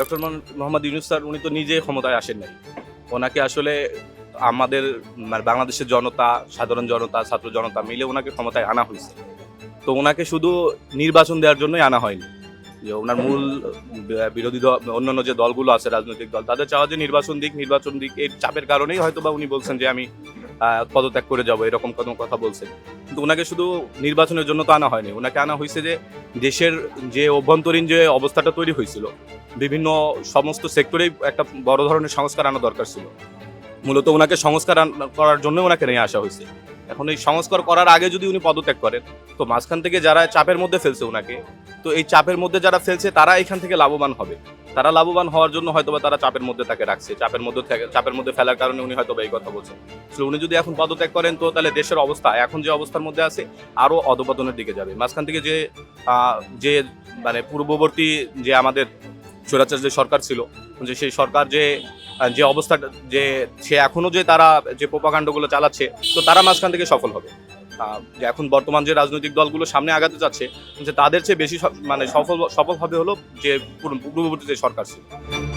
Doctor Mohammad Yunus sir, উনি তো নিজে ক্ষমতায় আসেন নাই। ওনাকে আসলে আমাদের মানে বাংলাদেশের জনতা, সাধারণ জনতা, ছাত্র জনতা মিলে ওনাকে ক্ষমতায় আনা হয়েছে। তো ওনাকে শুধু নির্বাচন দেওয়ার জন্যই আনা হয়নি। যে ওনার মূল বিরোধী দল, অন্যান্য যে দলগুলো আছে, রাজনৈতিক দল, তাদের চাওয়া যে নির্বাচন দিক নির্বাচন দিক এই চাপের কারণেই হয়তো বা উনি বলছেন যে আমি পদত্যাগ করে যাব, এরকম কোনো কথা বলছেন কিন্তু ওনাকে শুধু নির্বাচনের জন্য তো আনা হয়নি, ওনাকে আনা হয়েছে যে দেশের যে অভ্যন্তরীণ যে অবস্থাটা তৈরি হয়েছিল বিভিন্ন সমস্ত সেক্টরেই একটা বড় ধরনের সংস্কার আনা দরকার ছিল। মূলত ওনাকে সংস্কার করার জন্য ওনাকে নিয়ে আসা হয়েছে এখন এই সংস্কার করার আগে যদি উনি পদত্যাগ করেন, তো মাঝখান থেকে যারা চাপের মধ্যে ফেলছে ওনাকে তো এই চাপের মধ্যে যারা ফেলছে তারা এখান থেকে লাভবান হবে। তারা লাভবান হওয়ার জন্য হয়তোবা তারা চাপের মধ্যে তাকে রাখছে, চাপের মধ্যে চাপের মধ্যে ফেলার কারণে উনি হয়তো এই কথা বলছেন। তো উনি যদি এখন পদত্যাগ করেন, তো তাহলে দেশের অবস্থা, এখন যে অবস্থার মধ্যে আছে আরও অধপতনের দিকে যাবে। মাঝখান থেকে যে যে মানে পূর্ববর্তী যে আমাদের স্বৈরাচার যে সরকার ছিল, যে সেই সরকার যে যে অবস্থা, যে সে এখনও যে তারা, যে প্রপাকাণ্ডগুলো চালাচ্ছে, তো তারা মাঝখান থেকে সফল হবে। যে এখন বর্তমান যে রাজনৈতিক দলগুলো সামনে আগাতে যাচ্ছে, যে তাদের চেয়ে বেশি মানে সফল সফল হবে হলো যে পূর্ব- পূর্ববর্তী যে সরকার ছিল।